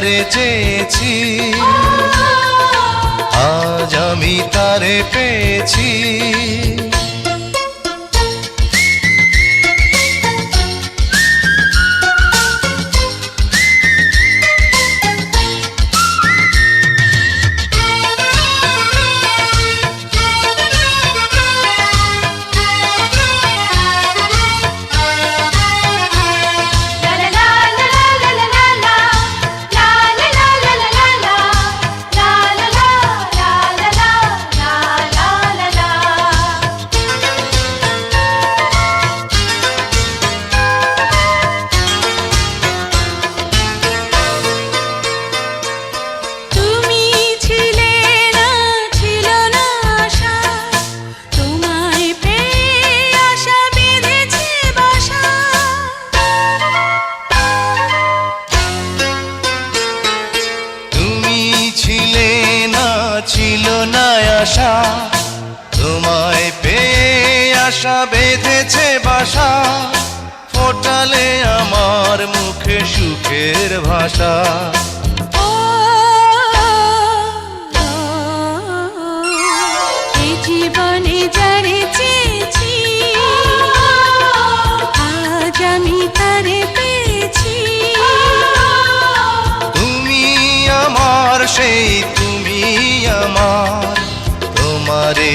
যারে চেয়েছি। আজ আমি তারে পেয়েছি। আশা বেঁধেছে বাসা ফোটালে আমার মুখে সুখের ভাষা। জীবনে যারে চেয়েছি আজ আমি তারে পেয়েছি। তুমি আমার সেই তুমি আমার তোমারে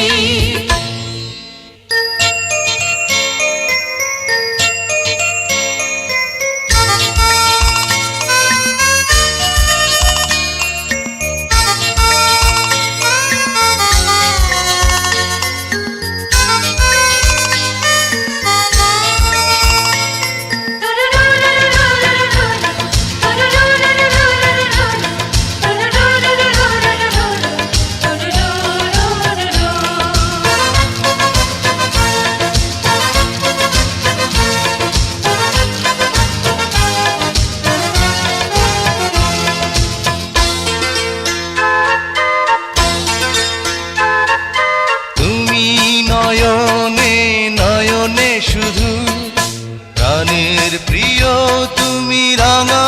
নয়নে নয়নে শুধু প্রাণের প্রিয় তুমি রাঙা।